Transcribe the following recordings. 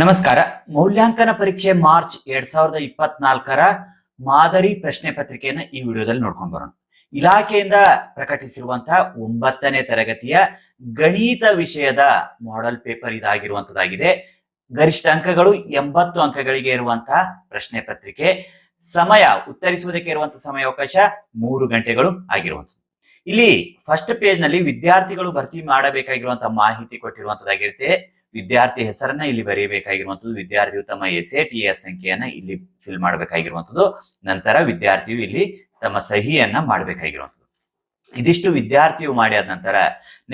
ನಮಸ್ಕಾರ. ಮೌಲ್ಯಾಂಕನ ಪರೀಕ್ಷೆ ಮಾರ್ಚ್ ಎರಡ್ ಸಾವಿರದ ಇಪ್ಪತ್ನಾಲ್ಕರ ಮಾದರಿ ಪ್ರಶ್ನೆ ಪತ್ರಿಕೆಯನ್ನು ಈ ವಿಡಿಯೋದಲ್ಲಿ ನೋಡ್ಕೊಂಡು ಬರೋಣ. ಇಲಾಖೆಯಿಂದ ಪ್ರಕಟಿಸಿರುವಂತಹ ಒಂಬತ್ತನೇ ತರಗತಿಯ ಗಣಿತ ವಿಷಯದ ಮಾಡೆಲ್ ಪೇಪರ್ ಇದಾಗಿರುವಂತದ್ದಾಗಿದೆ ಗರಿಷ್ಠ ಅಂಕಗಳು ಎಂಬತ್ತು ಅಂಕಗಳಿಗೆ ಇರುವಂತಹ ಪ್ರಶ್ನೆ ಪತ್ರಿಕೆ. ಸಮಯ ಉತ್ತರಿಸುವುದಕ್ಕೆ ಇರುವಂತಹ ಸಮಯಾವಕಾಶ ಮೂರು ಗಂಟೆಗಳು ಆಗಿರುವಂಥದ್ದು. ಇಲ್ಲಿ ಫಸ್ಟ್ ಪೇಜ್ನಲ್ಲಿ ವಿದ್ಯಾರ್ಥಿಗಳು ಭರ್ತಿ ಮಾಡಬೇಕಾಗಿರುವಂತಹ ಮಾಹಿತಿ ಕೊಟ್ಟಿರುವಂತದ್ದಾಗಿರುತ್ತೆ ವಿದ್ಯಾರ್ಥಿ ಹೆಸರನ್ನ ಇಲ್ಲಿ ಬರೆಯಬೇಕಾಗಿರುವಂಥದ್ದು ವಿದ್ಯಾರ್ಥಿಯು ತಮ್ಮ ಎಸ್ ಎ ಟಿ ಎ ಸಂಖ್ಯೆಯನ್ನ ಇಲ್ಲಿ ಫಿಲ್ ಮಾಡಬೇಕಾಗಿರುವಂಥದ್ದು, ನಂತರ ವಿದ್ಯಾರ್ಥಿಯು ಇಲ್ಲಿ ತಮ್ಮ ಸಹಿಯನ್ನ ಮಾಡಬೇಕಾಗಿರುವಂಥದ್ದು. ಇದಿಷ್ಟು ವಿದ್ಯಾರ್ಥಿಯು ಮಾಡಿ ಆದ ನಂತರ,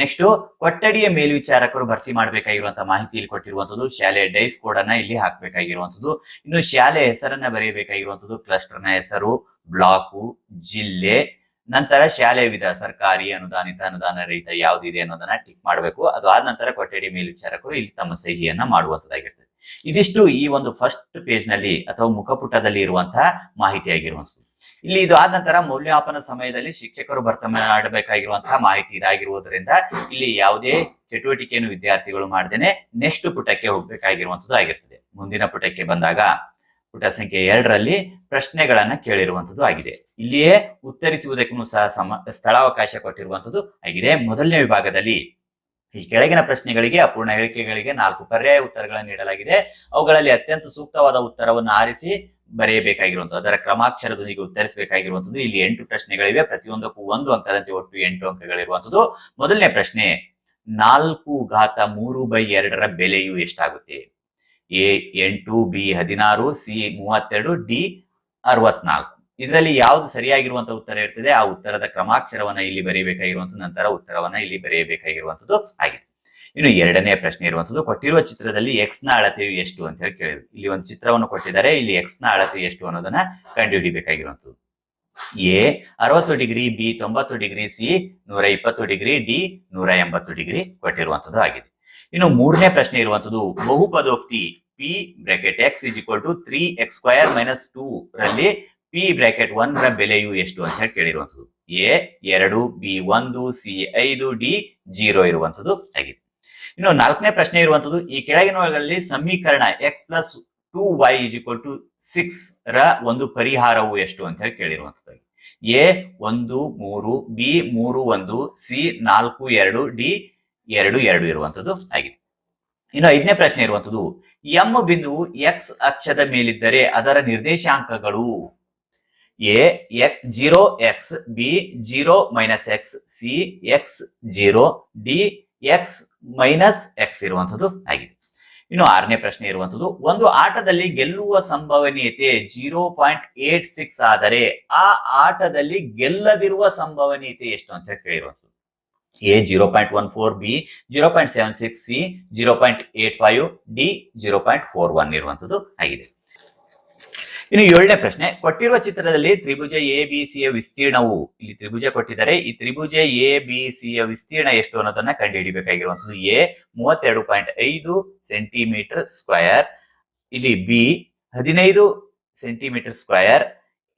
ನೆಕ್ಸ್ಟ್ ಕೊಠಡಿಯ ಮೇಲ್ವಿಚಾರಕರು ಭರ್ತಿ ಮಾಡಬೇಕಾಗಿರುವಂತಹ ಮಾಹಿತಿ ಇಲ್ಲಿ ಕೊಟ್ಟಿರುವಂತದ್ದು ಶಾಲೆಯ ಡೈಸ್ ಕೋಡ್ ಅನ್ನ ಇಲ್ಲಿ ಹಾಕಬೇಕಾಗಿರುವಂತದ್ದು ಇನ್ನು ಶಾಲೆಯ ಹೆಸರನ್ನ ಬರೆಯಬೇಕಾಗಿರುವಂತದ್ದು ಕ್ಲಸ್ಟರ್ನ ಹೆಸರು, ಬ್ಲಾಕು, ಜಿಲ್ಲೆ ನಂತರ ಶಾಲೆ ವಿಧ ಸರ್ಕಾರಿ ಅನುದಾನಿತ ಅನುದಾನ ರಹಿತ ಯಾವ್ದಿದೆ ಅನ್ನೋದನ್ನ ಟಿಕ್ ಮಾಡಬೇಕು. ಅದು ಆದ ನಂತರ ಕೊಠಡಿ ಮೇಲ್ವಿಚಾರಕರು ಇಲ್ಲಿ ತಮ್ಮ ಸಹಿಯನ್ನ ಮಾಡುವಂತದ್ದಾಗಿರ್ತದೆ. ಇದಿಷ್ಟು ಈ ಒಂದು ಫಸ್ಟ್ ಪೇಜ್ನಲ್ಲಿ ಅಥವಾ ಮುಖಪುಟದಲ್ಲಿ ಇರುವಂತಹ ಮಾಹಿತಿ ಆಗಿರುವಂತದ್ದು ಇಲ್ಲಿ ಇದು ಆದ ನಂತರ ಮೌಲ್ಯಮಾಪನ ಸಮಯದಲ್ಲಿ ಶಿಕ್ಷಕರು ಬರ್ತಮಾಡಬೇಕಾಗಿರುವಂತಹ ಮಾಹಿತಿ ಇದಾಗಿರುವುದರಿಂದ ಇಲ್ಲಿ ಯಾವುದೇ ಚಟುವಟಿಕೆಯನ್ನು ವಿದ್ಯಾರ್ಥಿಗಳು ಮಾಡದೇನೆ ನೆಕ್ಸ್ಟ್ ಪುಟಕ್ಕೆ ಹೋಗ್ಬೇಕಾಗಿರುವಂತದ್ದು ಆಗಿರ್ತದೆ. ಮುಂದಿನ ಪುಟಕ್ಕೆ ಬಂದಾಗ ಪುಟ ಸಂಖ್ಯೆ ಎರಡರಲ್ಲಿ ಪ್ರಶ್ನೆಗಳನ್ನ ಕೇಳಿರುವಂತದ್ದು ಆಗಿದೆ. ಇಲ್ಲಿಯೇ ಉತ್ತರಿಸುವುದಕ್ಕೂ ಸಹ ಸಮ, ಸ್ಥಳಾವಕಾಶ ಕೊಟ್ಟಿರುವಂತದ್ದು ಆಗಿದೆ. ಮೊದಲನೇ ವಿಭಾಗದಲ್ಲಿ ಈ ಕೆಳಗಿನ ಪ್ರಶ್ನೆಗಳಿಗೆ, ಅಪೂರ್ಣ ಹೇಳಿಕೆಗಳಿಗೆ ನಾಲ್ಕು ಪರ್ಯಾಯ ಉತ್ತರಗಳನ್ನು ನೀಡಲಾಗಿದೆ. ಅವುಗಳಲ್ಲಿ ಅತ್ಯಂತ ಸೂಕ್ತವಾದ ಉತ್ತರವನ್ನು ಆರಿಸಿ ಬರೆಯಬೇಕಾಗಿರುವಂಥದ್ದು, ಅದರ ಕ್ರಮಾಕ್ಷರದೊಂದಿಗೆ ಉತ್ತರಿಸಬೇಕಾಗಿರುವಂಥದ್ದು. ಇಲ್ಲಿ ಎಂಟು ಪ್ರಶ್ನೆಗಳಿವೆ. ಪ್ರತಿಯೊಂದಕ್ಕೂ ಒಂದು ಅಂಕದಂತೆ ಒಟ್ಟು ಎಂಟು ಅಂಕಗಳಿರುವಂಥದ್ದು. ಮೊದಲನೇ ಪ್ರಶ್ನೆ, ನಾಲ್ಕು ಘಾತ ಮೂರು ಬೈ ಎರಡರ ಬೆಲೆಯು ಎಷ್ಟಾಗುತ್ತೆ? ಎ ಎಂಟು, ಬಿ ಹದಿನಾರು, ಸಿ ಮೂವತ್ತೆರಡು, ಡಿ ಅರವತ್ನಾಲ್ಕು. ಇದರಲ್ಲಿ ಯಾವುದು ಸರಿಯಾಗಿರುವಂತಹ ಉತ್ತರ ಇರ್ತದೆ? ಆ ಉತ್ತರದ ಕ್ರಮಾಕ್ಷರವನ್ನ ಇಲ್ಲಿ ಬರೆಯಬೇಕಾಗಿರುವಂತಹ ನಂತರ ಉತ್ತರವನ್ನ ಇಲ್ಲಿ ಬರೆಯಬೇಕಾಗಿರುವಂತದ್ದು ಆಗಿದೆ. ಇನ್ನು ಎರಡನೇ ಪ್ರಶ್ನೆ ಇರುವಂತದ್ದು ಕೊಟ್ಟಿರುವ ಚಿತ್ರದಲ್ಲಿ ಎಕ್ಸ್ನ ಅಳತೆಯು ಎಷ್ಟು ಅಂತ ಹೇಳಿ ಕೇಳಿದ್ರು. ಇಲ್ಲಿ ಒಂದು ಚಿತ್ರವನ್ನು ಕೊಟ್ಟಿದ್ದಾರೆ, ಇಲ್ಲಿ ಎಕ್ಸ್ನ ಅಳತೆ ಎಷ್ಟು ಅನ್ನೋದನ್ನ ಕಂಡುಹಿಡಿಬೇಕಾಗಿರುವಂತದ್ದು ಎ ಅರವತ್ತು ಡಿಗ್ರಿ, ಬಿ ತೊಂಬತ್ತು ಡಿಗ್ರಿ, ಸಿ ನೂರ ಇಪ್ಪತ್ತು ಡಿಗ್ರಿ, ಡಿ ನೂರ ಎಂಬತ್ತು ಡಿಗ್ರಿ ಕೊಟ್ಟಿರುವಂತದ್ದು ಆಗಿದೆ. ಇನ್ನು ಮೂರನೇ ಪ್ರಶ್ನೆ ಇರುವಂತದ್ದು ಬಹುಪದೋಕ್ತಿ P bracket X is equal to three X square minus two ರಲ್ಲಿ ಪಿ ಬ್ರಾಕೆಟ್ ಒನ್ ರ ಬೆಲೆಯು ಎಷ್ಟು ಅಂತ ಹೇಳಿ ಕೇಳಿರುವಂತದ್ದು ಎ ಎರಡು ಬಿ ಒಂದು ಸಿ ಐದು ಡಿ ಜೀರೋ ಇರುವಂತದ್ದು ಆಗಿದೆ. ಇನ್ನು ನಾಲ್ಕನೇ ಪ್ರಶ್ನೆ ಇರುವಂತದ್ದು ಈ ಕೆಳಗಿನಗಳಲ್ಲಿ ಸಮೀಕರಣ X plus two Y is equal to six ರ ಒಂದು ಪರಿಹಾರವು ಎಷ್ಟು ಅಂತ ಹೇಳಿ ಕೇಳಿರುವಂತದ್ದು ಎ ಒಂದು, ಮೂರು ಬಿ ಮೂರು, ಒಂದು ಸಿ ನಾಲ್ಕು, ಎರಡು ಡಿ ಎರಡು ಎರಡು ಇರುವಂತದ್ದು ಆಗಿದೆ. ಇನ್ನು ಐದನೇ ಪ್ರಶ್ನೆ ಇರುವಂತದ್ದು ಎಂ ಬಿಂದುವು ಎಕ್ಸ್ ಅಕ್ಷದ ಮೇಲಿದ್ದರೆ ಅದರ ನಿರ್ದೇಶಾಂಕಗಳು A X zero X B zero minus X C X zero D X minus X ಇರುವಂತದ್ದು ಆಗಿದೆ. ಇನ್ನು ಆರನೇ ಪ್ರಶ್ನೆ ಇರುವಂತದ್ದು ಒಂದು ಆಟದಲ್ಲಿ ಗೆಲ್ಲುವ ಸಂಭವನೀಯತೆ ಜೀರೋ ಪಾಯಿಂಟ್ ಏಟ್ ಸಿಕ್ಸ್ ಆದರೆ ಆ ಆಟದಲ್ಲಿ ಗೆಲ್ಲದಿರುವ ಸಂಭವನೀಯತೆ ಎಷ್ಟು ಅಂತ ಕೇಳಿರುವಂತದ್ದು A zero point one four B zero point seven six C zero point eight five D zero point four one ಇರುವಂತದ್ದು ಆಗಿದೆ. ಇನ್ನು ಏಳನೇ ಪ್ರಶ್ನೆ, ಕೊಟ್ಟಿರುವ ಚಿತ್ರದಲ್ಲಿ ತ್ರಿಭುಜ ಎ ಬಿ ಸಿಯ ವಿಸ್ತೀರ್ಣವು ಇಲ್ಲಿ ತ್ರಿಭುಜ ಕೊಟ್ಟಿದ್ದಾರೆ. ಈ ತ್ರಿಭುಜ ಎ ಬಿ ಸಿಯ ವಿಸ್ತೀರ್ಣ ಎಷ್ಟು ಅನ್ನೋದನ್ನ ಕಂಡುಹಿಡಿಬೇಕಾಗಿರುವಂತದ್ದು ಎ ಮೂವತ್ತೆರಡು ಪಾಯಿಂಟ್ ಐದು ಸೆಂಟಿಮೀಟರ್ ಸ್ಕ್ವಯರ್ ಇಲ್ಲಿ ಬಿ ಹದಿನೈದು ಸೆಂಟಿಮೀಟರ್ ಸ್ಕ್ವಯರ್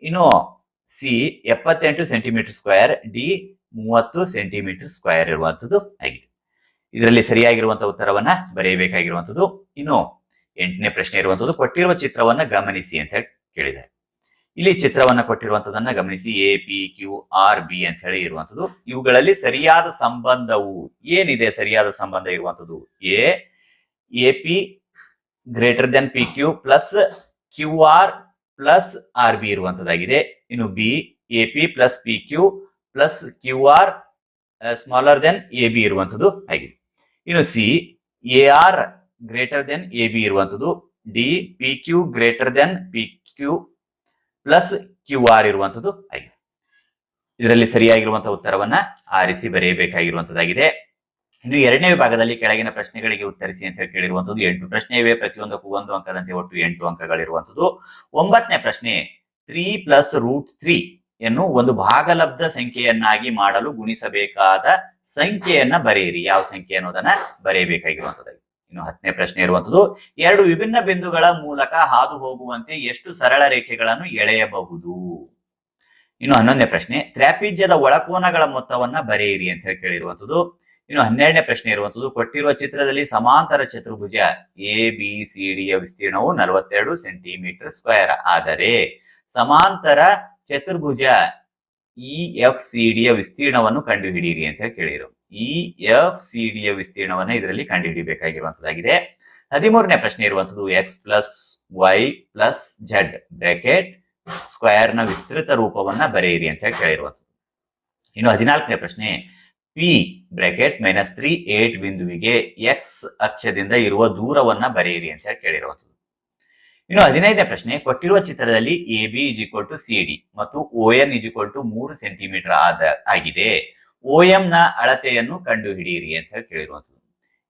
ಇನ್ನು ಸಿ ಎಪ್ಪತ್ತೆಂಟು ಸೆಂಟಿಮೀಟರ್ ಸ್ಕ್ವಯರ್ ಡಿ ಮೂವತ್ತು ಸೆಂಟಿಮೀಟರ್ ಸ್ಕ್ವೇರ್ ಇರುವಂತದ್ದು ಆಗಿದೆ. ಇದರಲ್ಲಿ ಸರಿಯಾಗಿರುವಂತಹ ಉತ್ತರವನ್ನ ಬರೆಯಬೇಕಾಗಿರುವಂತದ್ದು. ಇನ್ನು ಎಂಟನೇ ಪ್ರಶ್ನೆ ಇರುವಂತದ್ದು, ಕೊಟ್ಟಿರುವ ಚಿತ್ರವನ್ನ ಗಮನಿಸಿ ಅಂತ ಹೇಳಿ ಕೇಳಿದ್ದಾರೆ. ಇಲ್ಲಿ ಚಿತ್ರವನ್ನ ಕೊಟ್ಟಿರುವಂತದನ್ನ ಗಮನಿಸಿ A P Q R B ಅಂತ ಹೇಳಿ ಇರುವಂತದ್ದು. ಇವುಗಳಲ್ಲಿ ಸರಿಯಾದ ಸಂಬಂಧವು ಏನಿದೆ? ಸರಿಯಾದ ಸಂಬಂಧ ಇರುವಂತದ್ದು A A P greater than P Q plus Q R plus R B ಇರುವಂತದ್ದಾಗಿದೆ. ಇನ್ನು B A P plus P Q plus Q R smaller than A B ಇರುವಂತದ್ದು ಆಗಿದೆ. ಇನ್ನು C A R greater than A B ಇರುವಂತದ್ದು D P Q greater than P Q plus Q R ಇರುವಂತದ್ದು ಆಗಿದೆ. ಇದರಲ್ಲಿ ಸರಿಯಾಗಿರುವಂತಹ ಉತ್ತರವನ್ನ ಆರಿಸಿ ಬರೆಯಬೇಕಾಗಿರುವಂತದ್ದಾಗಿದೆ. ಇನ್ನು ಎರಡನೇ ವಿಭಾಗದಲ್ಲಿ ಕೆಳಗಿನ ಪ್ರಶ್ನೆಗಳಿಗೆ ಉತ್ತರಿಸಿ ಅಂತ ಹೇಳಿ ಕೇಳಿರುವಂತದ್ದು, ಎಂಟು ಪ್ರಶ್ನೆ ಇವೆ ಪ್ರತಿಯೊಂದಕ್ಕೂ ಒಂದು ಅಂಕದಂತೆ ಒಟ್ಟು ಎಂಟು ಅಂಕಗಳಿರುವಂತದ್ದು. ಒಂಬತ್ತನೇ ಪ್ರಶ್ನೆ ತ್ರೀ ಪ್ಲಸ್ ರೂಟ್ ತ್ರೀ ಯನ್ನು ಒಂದು ಭಾಗಲಬ್ಧ ಸಂಖ್ಯೆಯನ್ನಾಗಿ ಮಾಡಲು ಗುಣಿಸಬೇಕಾದ ಸಂಖ್ಯೆಯನ್ನ ಬರೆಯಿರಿ. ಯಾವ ಸಂಖ್ಯೆ ಅನ್ನೋದನ್ನ ಬರೆಯಬೇಕಾಗಿರುವಂತದ್ದು ಇನ್ನು ಹತ್ತನೇ ಪ್ರಶ್ನೆ ಇರುವಂತದ್ದು ಎರಡು ವಿಭಿನ್ನ ಬಿಂದುಗಳ ಮೂಲಕ ಹಾದು ಹೋಗುವಂತೆ ಎಷ್ಟು ಸರಳ ರೇಖೆಗಳನ್ನು ಎಳೆಯಬಹುದು? ಇನ್ನು ಹನ್ನೊಂದನೇ ಪ್ರಶ್ನೆ ತ್ರಾಪಿಜ್ಯದ ಒಳಕೋನಗಳ ಮೊತ್ತವನ್ನ ಬರೆಯಿರಿ ಅಂತ ಹೇಳಿ ಕೇಳಿರುವಂತದ್ದು ಇನ್ನು ಹನ್ನೆರಡನೇ ಪ್ರಶ್ನೆ ಇರುವಂತದ್ದು ಕೊಟ್ಟಿರುವ ಚಿತ್ರದಲ್ಲಿ ಸಮಾಂತರ ಚತುರ್ಭುಜ ಎ ಬಿ ಸಿ ಡಿಯ ವಿಸ್ತೀರ್ಣವು ನಲವತ್ತೆರಡು ಸೆಂಟಿಮೀಟರ್ ಸ್ಕ್ವೇರ್. ಆದರೆ ಸಮಾಂತರ ಚತುರ್ಭುಜ ಇ ಎಫ್ ಸಿ ಡಿಯ ವಿಸ್ತೀರ್ಣವನ್ನು ಕಂಡುಹಿಡಿಯಿರಿ ಅಂತ ಹೇಳಿ ಕೇಳಿರು ಇ ಎಫ್ ಸಿ ಡಿಯ ವಿಸ್ತೀರ್ಣವನ್ನ ಇದರಲ್ಲಿ ಕಂಡುಹಿಡಿಯಬೇಕಾಗಿರುವಂತದ್ದಾಗಿದೆ ಹದಿಮೂರನೇ ಪ್ರಶ್ನೆ ಇರುವಂತದ್ದು X plus Y plus Z bracket ಸ್ಕ್ವೇರ್ನ ವಿಸ್ತೃತ ರೂಪವನ್ನ ಬರೆಯಿರಿ ಅಂತ ಹೇಳಿ ಕೇಳಿರುವಂತದ್ದು. ಇನ್ನು ಹದಿನಾಲ್ಕನೇ ಪ್ರಶ್ನೆ P bracket minus three eight ಬಿಂದುವಿಗೆ ಎಕ್ಸ್ ಅಕ್ಷದಿಂದ ಇರುವ ದೂರವನ್ನ ಬರೆಯಿರಿ ಅಂತ ಹೇಳಿ ಕೇಳಿರುವಂತದ್ದು. ಇನ್ನು ಹದಿನೈದನೇ ಪ್ರಶ್ನೆ, ಕೊಟ್ಟಿರುವ ಚಿತ್ರದಲ್ಲಿ A B is equal to C D ಮತ್ತು O N is equal to ಮೂರು ಸೆಂಟಿಮೀಟರ್ ಆದ, ಆಗಿದೆ. ಓ ಎಂ ನ ಅಳತೆಯನ್ನು ಕಂಡುಹಿಡಿಯಿರಿ ಅಂತ ಹೇಳಿ ಕೇಳಿರುವಂತದ್ದು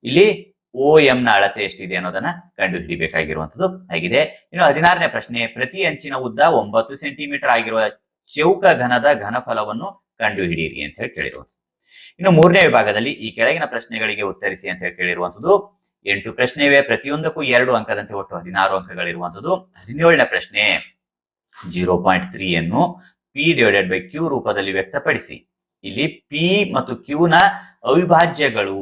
ಇಲ್ಲಿ ಓ ಎಂ ನ ಅಳತೆ ಎಷ್ಟಿದೆ ಅನ್ನೋದನ್ನ ಕಂಡು ಆಗಿದೆ. ಇನ್ನು ಹದಿನಾರನೇ ಪ್ರಶ್ನೆ, ಪ್ರತಿ ಅಂಚಿನ ಉದ್ದ ಒಂಬತ್ತು ಸೆಂಟಿಮೀಟರ್ ಆಗಿರುವ ಚೌಕ ಘನದ ಘನಫಲವನ್ನು ಕಂಡು ಹಿಡಿಯಿರಿ ಅಂತ ಹೇಳಿ ಕೇಳಿರುವಂಥದ್ದು. ಇನ್ನು ಮೂರನೇ ವಿಭಾಗದಲ್ಲಿ ಈ ಕೆಳಗಿನ ಪ್ರಶ್ನೆಗಳಿಗೆ ಉತ್ತರಿಸಿ ಅಂತ ಹೇಳಿ ಕೇಳಿರುವಂತದ್ದು ಎಂಟು ಪ್ರಶ್ನೆ ಇವೆ ಪ್ರತಿಯೊಂದಕ್ಕೂ ಎರಡು ಅಂಕದಂತೆ ಒಟ್ಟು ಹದಿನಾರು ಅಂಕಗಳಿರುವಂತದ್ದು ಹದಿನೇಳನೇ ಪ್ರಶ್ನೆ, ಜೀರೋ ಪಾಯಿಂಟ್ ತ್ರೀ ಅನ್ನು ಪಿ ಡಿವೈಡೆಡ್ ಬೈ ಕ್ಯೂ ರೂಪದಲ್ಲಿ ವ್ಯಕ್ತಪಡಿಸಿ. ಇಲ್ಲಿ ಪಿ ಮತ್ತು ಕ್ಯೂ ನ ಅವಿಭಾಜ್ಯಗಳು.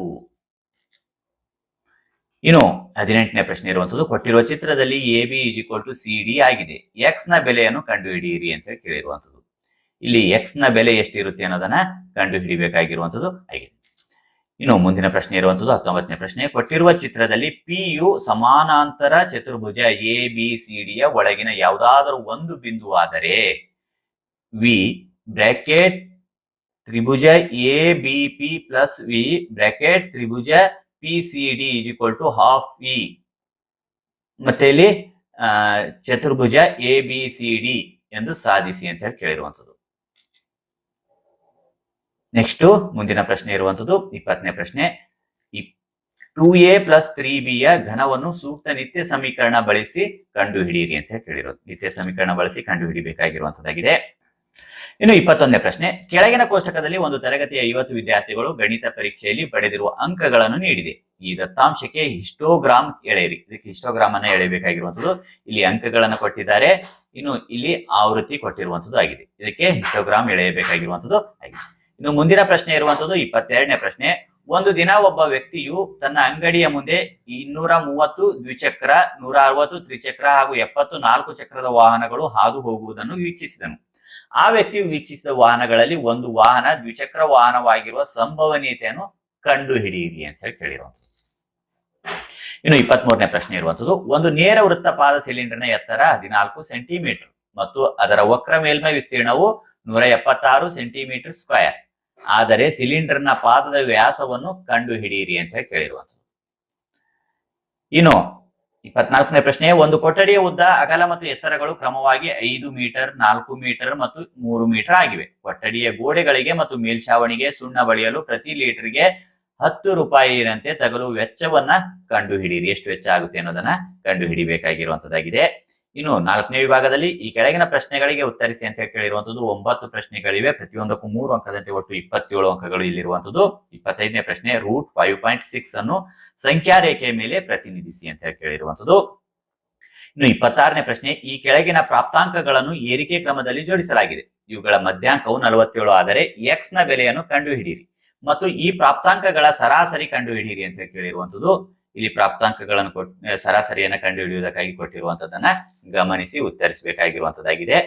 ಇನ್ನು ಹದಿನೆಂಟನೇ ಪ್ರಶ್ನೆ ಇರುವಂತದ್ದು ಕೊಟ್ಟಿರುವ ಚಿತ್ರದಲ್ಲಿ A B equal to C D ಆಗಿದೆ. ಎಕ್ಸ್ನ ಬೆಲೆಯನ್ನು ಕಂಡುಹಿಡಿಯಿರಿ ಅಂತ ಕೇಳಿರುವಂತದ್ದು ಇಲ್ಲಿ ಎಕ್ಸ್ನ ಬೆಲೆ ಎಷ್ಟಿರುತ್ತೆ ಅನ್ನೋದನ್ನ ಕಂಡುಹಿಡಿಬೇಕಾಗಿರುವಂತದ್ದು ಆಗಿದೆ. ಇನ್ನು ಮುಂದಿನ ಪ್ರಶ್ನೆ ಇರುವಂತದ್ದು ಹತ್ತೊಂಬತ್ತನೇ ಪ್ರಶ್ನೆ. ಕೊಟ್ಟಿರುವ ಚಿತ್ರದಲ್ಲಿ ಪಿ ಯು ಸಮಾನಾಂತರ ಚತುರ್ಭುಜ ಎ ಬಿ ಸಿ ಡಿಯ ಒಳಗಿನ ಯಾವುದಾದರೂ ಒಂದು ಬಿಂದು ಆದರೆ V bracket Tribhuja A B P plus V bracket Tribhuja P C D is equal to half E ಮತ್ತೆ ಇಲ್ಲಿ ಚತುರ್ಭುಜ ಎ ಬಿ ಸಿ ಡಿ ಎಂದು ಸಾಧಿಸಿ ಅಂತ ಹೇಳಿ ಕೇಳಿರುವಂತದ್ದು. ನೆಕ್ಸ್ಟ್ ಮುಂದಿನ ಪ್ರಶ್ನೆ ಇರುವಂತದ್ದು ಇಪ್ಪತ್ತನೇ ಪ್ರಶ್ನೆ. Two A plus three B ಯ ಘನವನ್ನು ಸೂಕ್ತ ನಿತ್ಯ ಸಮೀಕರಣ ಬಳಸಿ ಕಂಡುಹಿಡಿಯಿರಿ ಅಂತ ಹೇಳಿರೋದು ನಿತ್ಯ ಸಮೀಕರಣ ಬಳಸಿ ಕಂಡು ಹಿಡಿಬೇಕಾಗಿರುವಂತದ್ದಾಗಿದೆ ಇನ್ನು ಇಪ್ಪತ್ತೊಂದನೇ ಪ್ರಶ್ನೆ. ಕೆಳಗಿನ ಕೋಷ್ಟಕದಲ್ಲಿ ಒಂದು ತರಗತಿಯ ಐವತ್ತು ವಿದ್ಯಾರ್ಥಿಗಳು ಗಣಿತ ಪರೀಕ್ಷೆಯಲ್ಲಿ ಪಡೆದಿರುವ ಅಂಕಗಳನ್ನು ನೀಡಿದೆ. ಈ ದತ್ತಾಂಶಕ್ಕೆ ಹಿಸ್ಟೋಗ್ರಾಮ್ ಎಳೆಯಿರಿ. ಇದಕ್ಕೆ ಹಿಸ್ಟೋಗ್ರಾಮ್ ಅನ್ನ ಎಳೆಯಬೇಕಾಗಿರುವಂಥದ್ದು ಇಲ್ಲಿ ಅಂಕಗಳನ್ನು ಕೊಟ್ಟಿದ್ದಾರೆ. ಇನ್ನು ಇಲ್ಲಿ ಆವೃತ್ತಿ ಕೊಟ್ಟಿರುವಂತದ್ದು ಆಗಿದೆ. ಇದಕ್ಕೆ ಹಿಸ್ಟೋಗ್ರಾಮ್ ಎಳೆಯಬೇಕಾಗಿರುವಂತದ್ದು ಆಗಿದೆ. ಇನ್ನು ಮುಂದಿನ ಪ್ರಶ್ನೆ ಇರುವಂತದ್ದು ಇಪ್ಪತ್ತೆರಡನೇ ಪ್ರಶ್ನೆ. ಒಂದು ದಿನ ಒಬ್ಬ ವ್ಯಕ್ತಿಯು ತನ್ನ ಅಂಗಡಿಯ ಮುಂದೆ ಇನ್ನೂರ ಮೂವತ್ತು ದ್ವಿಚಕ್ರ, ನೂರ ಅರವತ್ತು ತ್ರಿಚಕ್ರ ಹಾಗೂ ಎಪ್ಪತ್ತು ನಾಲ್ಕು ಚಕ್ರದ ವಾಹನಗಳು ಹಾದು ಹೋಗುವುದನ್ನು ವೀಕ್ಷಿಸಿದನು. ಆ ವ್ಯಕ್ತಿಯು ವೀಕ್ಷಿಸಿದ ವಾಹನಗಳಲ್ಲಿ ಒಂದು ವಾಹನ ದ್ವಿಚಕ್ರ ವಾಹನವಾಗಿರುವ ಸಂಭವನೀಯತೆಯನ್ನು ಕಂಡು ಹಿಡಿಯಿರಿ ಅಂತ ಹೇಳಿ ಕೇಳಿರುವಂಥದ್ದು ಇನ್ನು ಇಪ್ಪತ್ತ್ ಮೂರನೇ ಪ್ರಶ್ನೆ ಇರುವಂತದ್ದು, ಒಂದು ನೇರ ವೃತ್ತಪಾದ ಸಿಲಿಂಡರ್ನ ಎತ್ತರ ಹದಿನಾಲ್ಕು ಸೆಂಟಿಮೀಟರ್ ಮತ್ತು ಅದರ ವಕ್ರ ಮೇಲ್ಮೈ ವಿಸ್ತೀರ್ಣವು ನೂರ ಎಪ್ಪತ್ತಾರು ಸೆಂಟಿಮೀಟರ್ ಸ್ಕ್ವೇರ್. ಆದರೆ ಸಿಲಿಂಡರ್ನ ಪಾದದ ವ್ಯಾಸವನ್ನು ಕಂಡು ಹಿಡಿಯಿರಿ ಅಂತ ಹೇಳಿ ಇನ್ನು ಇಪ್ಪತ್ನಾಲ್ಕನೇ ಪ್ರಶ್ನೆ, ಒಂದು ಕೊಠಡಿಯ ಉದ್ದ, ಅಗಲ ಮತ್ತು ಎತ್ತರಗಳು ಕ್ರಮವಾಗಿ ಐದು ಮೀಟರ್, ನಾಲ್ಕು ಮೀಟರ್ ಮತ್ತು ಮೂರು ಮೀಟರ್ ಆಗಿವೆ. ಕೊಠಡಿಯ ಗೋಡೆಗಳಿಗೆ ಮತ್ತು ಮೇಲ್ಛಾವಣಿಗೆ ಸುಣ್ಣ ಬಳಿಯಲು ಪ್ರತಿ ಲೀಟರ್ಗೆ ಹತ್ತು ರೂಪಾಯಿನಂತೆ ತಗಲು ವೆಚ್ಚವನ್ನ ಕಂಡುಹಿಡಿಯಿರಿ. ಎಷ್ಟು ವೆಚ್ಚ ಆಗುತ್ತೆ ಅನ್ನೋದನ್ನ ಕಂಡು ಹಿಡಿಬೇಕಾಗಿರುವಂತದ್ದಾಗಿದೆ ಇನ್ನು ನಾಲ್ಕನೇ ವಿಭಾಗದಲ್ಲಿ ಈ ಕೆಳಗಿನ ಪ್ರಶ್ನೆಗಳಿಗೆ ಉತ್ತರಿಸಿ ಅಂತ ಕೇಳಿರುವಂತದ್ದು ಒಂಬತ್ತು ಪ್ರಶ್ನೆಗಳಿವೆ. ಪ್ರತಿಯೊಂದಕ್ಕೂ ಮೂರು ಅಂಕದಂತೆ ಒಟ್ಟು ಇಪ್ಪತ್ತೇಳು ಅಂಕಗಳು ಇಲ್ಲಿರುವಂತದ್ದು ಇಪ್ಪತ್ತೈದನೇ ಪ್ರಶ್ನೆ ರೂಟ್ ಫೈವ್ ಪಾಯಿಂಟ್ ಸಿಕ್ಸ್ ಅನ್ನು ಸಂಖ್ಯಾ ರೇಖೆಯ ಮೇಲೆ ಪ್ರತಿನಿಧಿಸಿ ಅಂತ ಕೇಳಿರುವಂತದ್ದು ಇನ್ನು ಇಪ್ಪತ್ತಾರನೇ ಪ್ರಶ್ನೆ, ಈ ಕೆಳಗಿನ ಪ್ರಾಪ್ತಾಂಕಗಳನ್ನು ಏರಿಕೆ ಕ್ರಮದಲ್ಲಿ ಜೋಡಿಸಲಾಗಿದೆ. ಇವುಗಳ ಮಧ್ಯಾಂಕವು ನಲವತ್ತೇಳು ಆದರೆ ಎಕ್ಸ್ನ ಬೆಲೆಯನ್ನು ಕಂಡುಹಿಡಿಯಿರಿ. ಮತ್ತು ಈ ಪ್ರಾಪ್ತಾಂಕಗಳ ಸರಾಸರಿ ಕಂಡುಹಿಡಿಯಿರಿ ಅಂತ ಕೇಳಿರುವಂತದ್ದು ಇಲ್ಲಿ ಪ್ರಾಪ್ತಾಂಕಗಳನ್ನು ಕೊಟ್ ಸರಾಸರಿಯನ್ನ ಕಂಡುಹಿಡಿಯುವುದಕ್ಕಾಗಿ ಕೊಟ್ಟಿರುವಂತದನ್ನ ಗಮನಿಸಿ ಉತ್ತರಿಸಬೇಕಾಗಿರುವಂತದ್ದಾಗಿದೆ.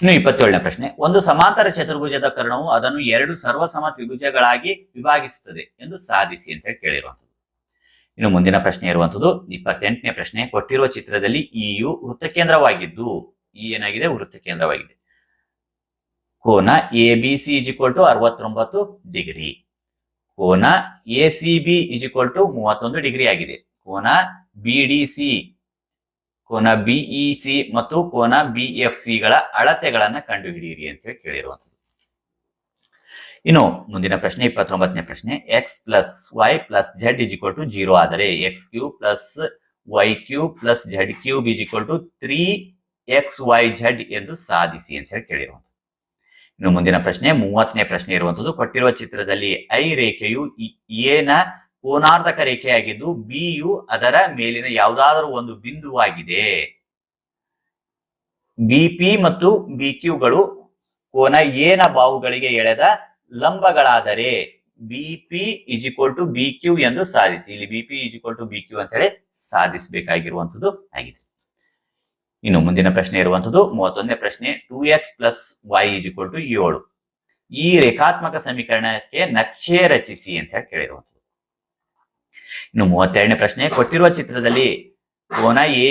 ಇನ್ನು ಇಪ್ಪತ್ತೇಳನೇ ಪ್ರಶ್ನೆ, ಒಂದು ಸಮಾಂತರ ಚತುರ್ಭುಜದ ಕರ್ಣವು ಅದನ್ನು ಎರಡು ಸರ್ವಸಮ ತ್ರಿಭುಜಗಳಾಗಿ ವಿಭಾಗಿಸುತ್ತದೆ ಎಂದು ಸಾಧಿಸಿ ಅಂತ ಹೇಳಿ ಕೇಳಿರುವಂತದ್ದು. ಇನ್ನು ಮುಂದಿನ ಪ್ರಶ್ನೆ ಇರುವಂಥದ್ದು ಇಪ್ಪತ್ತೆಂಟನೇ ಪ್ರಶ್ನೆ, ಕೊಟ್ಟಿರುವ ಚಿತ್ರದಲ್ಲಿ ಇಯು ವೃತ್ತಕೇಂದ್ರವಾಗಿದ್ದು, ಈ ಏನಾಗಿದೆ? ವೃತ್ತಕೇಂದ್ರವಾಗಿದೆ. ಕೋನ A B C is equal to ಅರವತ್ತೊಂಬತ್ತು ಡಿಗ್ರಿ. ಕೋನ A C B is equal to ಮೂವತ್ತೊಂದು ಡಿಗ್ರಿ ಆಗಿದೆ. ಕೋನ ಬಿ ಡಿ ಸಿ ಕೋನ ಬಿಇ ಸಿ ಮತ್ತು ಕೋನ ಬಿ ಎಫ್ ಸಿ ಗಳ ಅಳತೆಗಳನ್ನ ಕಂಡುಹಿಡಿಯಿರಿ ಅಂತ ಹೇಳಿ ಕೇಳಿರುವಂತದ್ದು ಇನ್ನು ಮುಂದಿನ ಪ್ರಶ್ನೆ, ಇಪ್ಪತ್ತೊಂಬತ್ತನೇ ಪ್ರಶ್ನೆ. X plus Y plus Z is equal to zero ಆದರೆ X cube plus Y cube plus Z cube is equal to three X Y Z ಎಂದು ಸಾಧಿಸಿ ಅಂತ ಹೇಳಿ ಕೇಳಿರುವಂತದ್ದು ಇನ್ನು ಮುಂದಿನ ಪ್ರಶ್ನೆ, ಮೂವತ್ತನೇ ಪ್ರಶ್ನೆ ಇರುವಂತದ್ದು ಕೊಟ್ಟಿರುವ ಚಿತ್ರದಲ್ಲಿ ಐ ರೇಖೆಯು ಎನ ಕೋನಾರ್ಧಕ ರೇಖೆಯಾಗಿದ್ದು, ಬಿ ಯು ಅದರ ಮೇಲಿನ ಯಾವುದಾದರೂ ಒಂದು ಬಿಂದುವಾಗಿದೆ. ಬಿಪಿ ಮತ್ತು ಬಿ ಕ್ಯೂಗಳು ಕೋನ ಎನ ಬಾಹುಗಳಿಗೆ ಎಳೆದ ಲಂಬಗಳಾದರೆ B P is to B Q ಎಂದು ಸಾಧಿಸಿ. ಇಲ್ಲಿ B P is to B Q ಅಂತ ಹೇಳಿ ಸಾಧಿಸಬೇಕಾಗಿರುವಂತದ್ದು ಆಗಿದೆ. ಇನ್ನು ಮುಂದಿನ ಪ್ರಶ್ನೆ ಇರುವಂತದ್ದು ಮೂವತ್ತೊಂದನೇ ಪ್ರಶ್ನೆ two X plus Y equal to ಏಳು. ಈ ರೇಖಾತ್ಮಕ ಸಮೀಕರಣಕ್ಕೆ ನಕ್ಷೆ ರಚಿಸಿ ಅಂತ ಹೇಳಿ ಕೇಳಿರುವಂತದ್ದು. ಇನ್ನು ಮೂವತ್ತೆರಡನೇ ಪ್ರಶ್ನೆ, ಕೊಟ್ಟಿರುವ ಚಿತ್ರದಲ್ಲಿ ಕೋನ ಎ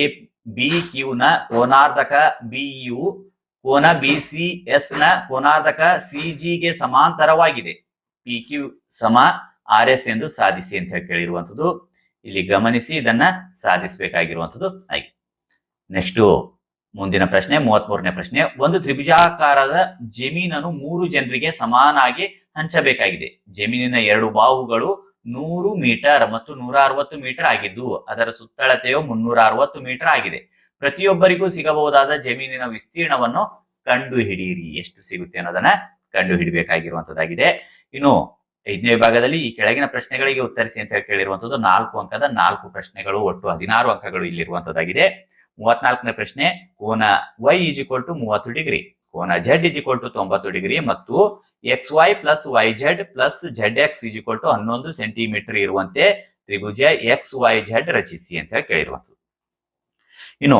ಬಿ ಕ್ಯೂ ನ ಕೋನಾರ್ಧಕ ಬಿ ಯು ಕೋನ ಬಿ ಸಿ ಎಸ್ನ ಕೋನಾರ್ಧಕ ಸಿ ಗೆ ಸಮಾಂತರವಾಗಿದೆ. ಪಿ ಕ್ಯೂ ಸಮ ಆರ್ ಎಸ್ ಎಂದು ಸಾಧಿಸಿ ಅಂತ ಹೇಳಿ ಕೇಳಿರುವಂತದ್ದು. ಇಲ್ಲಿ ಗಮನಿಸಿ ಇದನ್ನ ಸಾಧಿಸಬೇಕಾಗಿರುವಂತದ್ದು. ಆಗಿದೆ ನೆಕ್ಸ್ಟ್ ಮುಂದಿನ ಪ್ರಶ್ನೆ, ಮೂವತ್ಮೂರನೇ ಪ್ರಶ್ನೆ. ಒಂದು ತ್ರಿಭುಜಾಕಾರದ ಜಮೀನನ್ನು ಮೂರು ಜನರಿಗೆ ಸಮಾನಾಗಿ ಹಂಚಬೇಕಾಗಿದೆ. ಜಮೀನಿನ ಎರಡು ಬಾಹುಗಳು ನೂರು ಮೀಟರ್ ಮತ್ತು ನೂರ ಅರವತ್ತು ಮೀಟರ್ ಆಗಿದ್ದು, ಅದರ ಸುತ್ತಳತೆಯು ಮುನ್ನೂರ ಅರವತ್ತು ಮೀಟರ್ ಆಗಿದೆ. ಪ್ರತಿಯೊಬ್ಬರಿಗೂ ಸಿಗಬಹುದಾದ ಜಮೀನಿನ ವಿಸ್ತೀರ್ಣವನ್ನು ಕಂಡು ಹಿಡಿಯಿರಿ ಎಷ್ಟು ಸಿಗುತ್ತೆ ಅನ್ನೋದನ್ನ ಕಂಡು ಹಿಡಿಬೇಕಾಗಿರುವಂತದ್ದಾಗಿದೆ ಇನ್ನು ಐದನೇ ವಿಭಾಗದಲ್ಲಿ ಈ ಕೆಳಗಿನ ಪ್ರಶ್ನೆಗಳಿಗೆ ಉತ್ತರಿಸಿ ಅಂತ ಹೇಳಿ ಕೇಳಿರುವಂತದ್ದು ನಾಲ್ಕು ಅಂಕದ ನಾಲ್ಕು ಪ್ರಶ್ನೆಗಳು, ಒಟ್ಟು ಹದಿನಾರು ಅಂಕಗಳು ಇಲ್ಲಿರುವಂತದ್ದಾಗಿದೆ. ಮೂವತ್ನಾಲ್ಕನೇ ಪ್ರಶ್ನೆ, ಕೋನ ವೈ ಈಜ್ ಈಕ್ವಲ್ ಟು ಮೂವತ್ತು ಡಿಗ್ರಿ. ಕೋನ ಜೆಡ್ ಇಸ್ ಈಕ್ವಲ್ ಟು ತೊಂಬತ್ತು ಡಿಗ್ರಿ ಮತ್ತು X Y plus Y Z plus Z X is equal to ಹನ್ನೊಂದು ಸೆಂಟಿಮೀಟರ್ ಇರುವಂತೆ ತ್ರಿಭುಜ ಎಕ್ಸ್ ವೈ ಜೆಡ್ ರಚಿಸಿ ಅಂತ ಹೇಳಿ ಕೇಳಿರುವಂತದ್ದು ಇನ್ನು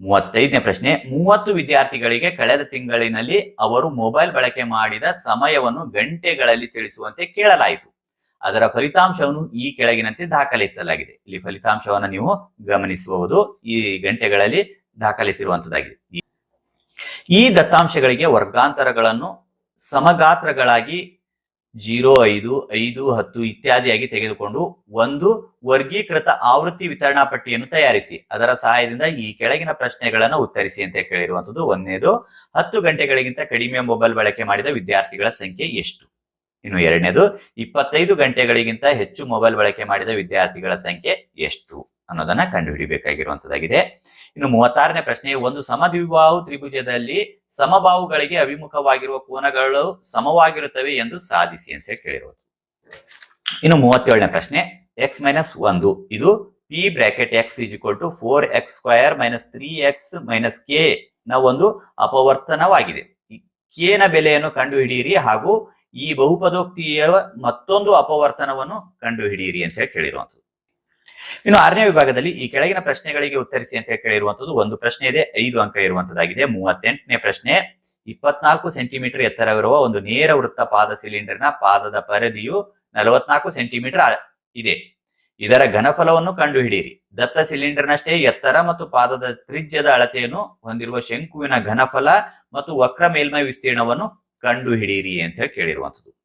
ಮೂವತ್ತೈದನೇ ಪ್ರಶ್ನೆ, ಮೂವತ್ತು ವಿದ್ಯಾರ್ಥಿಗಳಿಗೆ ಕಳೆದ ತಿಂಗಳಿನಲ್ಲಿ ಅವರು ಮೊಬೈಲ್ ಬಳಕೆ ಮಾಡಿದ ಸಮಯವನ್ನು ಗಂಟೆಗಳಲ್ಲಿ ತಿಳಿಸುವಂತೆ ಕೇಳಲಾಯಿತು. ಅದರ ಫಲಿತಾಂಶವನ್ನು ಈ ಕೆಳಗಿನಂತೆ ದಾಖಲಿಸಲಾಗಿದೆ. ಇಲ್ಲಿ ಫಲಿತಾಂಶವನ್ನು ನೀವು ಗಮನಿಸಬಹುದು. ಈ ಗಂಟೆಗಳಲ್ಲಿ ದಾಖಲಿಸಿರುವಂತದ್ದಾಗಿದೆ. ಈ ದತ್ತಾಂಶಗಳಿಗೆ ವರ್ಗಾಂತರಗಳನ್ನು ಸಮಗಾತ್ರಗಳಾಗಿ ಜೀರೋ, ಐದು ಐದು, ಹತ್ತು ಇತ್ಯಾದಿಯಾಗಿ ತೆಗೆದುಕೊಂಡು ಒಂದು ವರ್ಗೀಕೃತ ಆವೃತ್ತಿ ವಿತರಣಾ ಪಟ್ಟಿಯನ್ನು ತಯಾರಿಸಿ, ಅದರ ಸಹಾಯದಿಂದ ಈ ಕೆಳಗಿನ ಪ್ರಶ್ನೆಗಳನ್ನು ಉತ್ತರಿಸಿ ಅಂತ ಕೇಳಿರುವಂತದ್ದು. ಒಂದನೇದು ಹತ್ತು ಗಂಟೆಗಳಿಗಿಂತ ಕಡಿಮೆ ಮೊಬೈಲ್ ಬಳಕೆ ಮಾಡಿದ ವಿದ್ಯಾರ್ಥಿಗಳ ಸಂಖ್ಯೆ ಎಷ್ಟು? ಇನ್ನು ಎರಡನೇದು ಇಪ್ಪತ್ತೈದು ಗಂಟೆಗಳಿಗಿಂತ ಹೆಚ್ಚು ಮೊಬೈಲ್ ಬಳಕೆ ಮಾಡಿದ ವಿದ್ಯಾರ್ಥಿಗಳ ಸಂಖ್ಯೆ ಎಷ್ಟು ಅನ್ನೋದನ್ನ ಕಂಡುಹಿಡಿಯಬೇಕಾಗಿರುವಂತದ್ದಾಗಿದೆ ಇನ್ನು ಮೂವತ್ತಾರನೇ ಪ್ರಶ್ನೆ, ಒಂದು ಸಮದ್ವಿಬಾಹು ತ್ರಿಭುಜದಲ್ಲಿ ಸಮಬಾಹುಗಳಿಗೆ ಅಭಿಮುಖವಾಗಿರುವ ಕೋನಗಳು ಸಮವಾಗಿರುತ್ತವೆ ಎಂದು ಸಾಧಿಸಿ ಅಂತ ಹೇಳಿ ಕೇಳಿರೋದು. ಇನ್ನು ಮೂವತ್ತೇಳನೇ ಪ್ರಶ್ನೆ ಎಕ್ಸ್ ಮೈನಸ್ ಒಂದು, ಇದು P bracket X is equal to four X square minus three X minus K ನ ಒಂದು ಅಪವರ್ತನವಾಗಿದೆ. ಕೆ ನ ಬೆಲೆಯನ್ನು ಕಂಡುಹಿಡಿಯಿರಿ ಹಾಗೂ ಈ ಬಹುಪದೋಕ್ತಿಯ ಮತ್ತೊಂದು ಅಪವರ್ತನವನ್ನು ಕಂಡುಹಿಡಿಯಿರಿ ಅಂತ ಹೇಳಿ ಕೇಳಿರುವಂತದ್ದು ಇನ್ನು ಆರನೇ ವಿಭಾಗದಲ್ಲಿ ಈ ಕೆಳಗಿನ ಪ್ರಶ್ನೆಗಳಿಗೆ ಉತ್ತರಿಸಿ ಅಂತ ಹೇಳಿ ಕೇಳಿರುವಂತದ್ದು ಒಂದು ಪ್ರಶ್ನೆ ಇದೆ, ಐದು ಅಂಕ ಇರುವಂತದ್ದಾಗಿದೆ ಮೂವತ್ತೆಂಟನೇ ಪ್ರಶ್ನೆ, ಇಪ್ಪತ್ನಾಲ್ಕು ಸೆಂಟಿಮೀಟರ್ ಎತ್ತರವಿರುವ ಒಂದು ನೇರ ವೃತ್ತ ಪಾದ ಸಿಲಿಂಡರ್ನ ಪಾದದ ಪರಿಧಿಯು ನಲವತ್ನಾಲ್ಕು ಸೆಂಟಿಮೀಟರ್ ಇದೆ. ಇದರ ಘನಫಲವನ್ನು ಕಂಡುಹಿಡಿಯಿರಿ. ದತ್ತ ಸಿಲಿಂಡರ್ನಷ್ಟೇ ಎತ್ತರ ಮತ್ತು ಪಾದದ ತ್ರಿಜ್ಯದ ಅಳತೆಯನ್ನು ಹೊಂದಿರುವ ಶಂಕುವಿನ ಘನಫಲ ಮತ್ತು ವಕ್ರ ಮೇಲ್ಮೈ ವಿಸ್ತೀರ್ಣವನ್ನು ಕಂಡುಹಿಡಿಯಿರಿ ಅಂತ ಹೇಳಿ ಕೇಳಿರುವಂಥದ್ದು.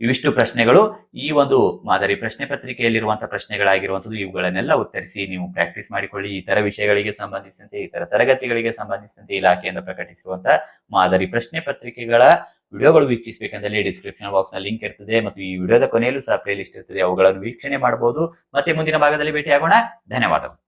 ಇವಿಷ್ಟು ಪ್ರಶ್ನೆಗಳು, ಈ ಒಂದು ಮಾದರಿ ಪ್ರಶ್ನೆ ಪತ್ರಿಕೆಯಲ್ಲಿರುವಂತಹ ಪ್ರಶ್ನೆಗಳಾಗಿರುವಂಥದ್ದು, ಇವುಗಳನ್ನೆಲ್ಲ ಉತ್ತರಿಸಿ ನೀವು ಪ್ರಾಕ್ಟೀಸ್ ಮಾಡಿಕೊಳ್ಳಿ. ಇತರ ವಿಷಯಗಳಿಗೆ ಸಂಬಂಧಿಸಿದಂತೆ, ಇತರ ತರಗತಿಗಳಿಗೆ ಸಂಬಂಧಿಸಿದಂತೆ ಇಲಾಖೆಯಿಂದ ಪ್ರಕಟಿಸಿರುವಂತಹ ಮಾದರಿ ಪ್ರಶ್ನೆ ಪತ್ರಿಕೆಗಳ ವಿಡಿಯೋಗಳು ವೀಕ್ಷಿಸಬೇಕಂದಲ್ಲಿ ಡಿಸ್ಕ್ರಿಪ್ಷನ್ ಬಾಕ್ಸ್ನ ಲಿಂಕ್ ಇರ್ತದೆ. ಮತ್ತು ಈ ವಿಡಿಯೋದ ಕೊನೆಯಲ್ಲೂ ಸಹ ಪ್ಲೇ ಲಿಸ್ಟ್ ಇರ್ತದೆ. ಅವುಗಳನ್ನು ವೀಕ್ಷಣೆ ಮಾಡಬಹುದು. ಮತ್ತೆ ಮುಂದಿನ ಭಾಗದಲ್ಲಿ ಭೇಟಿಯಾಗೋಣ. ಧನ್ಯವಾದಗಳು.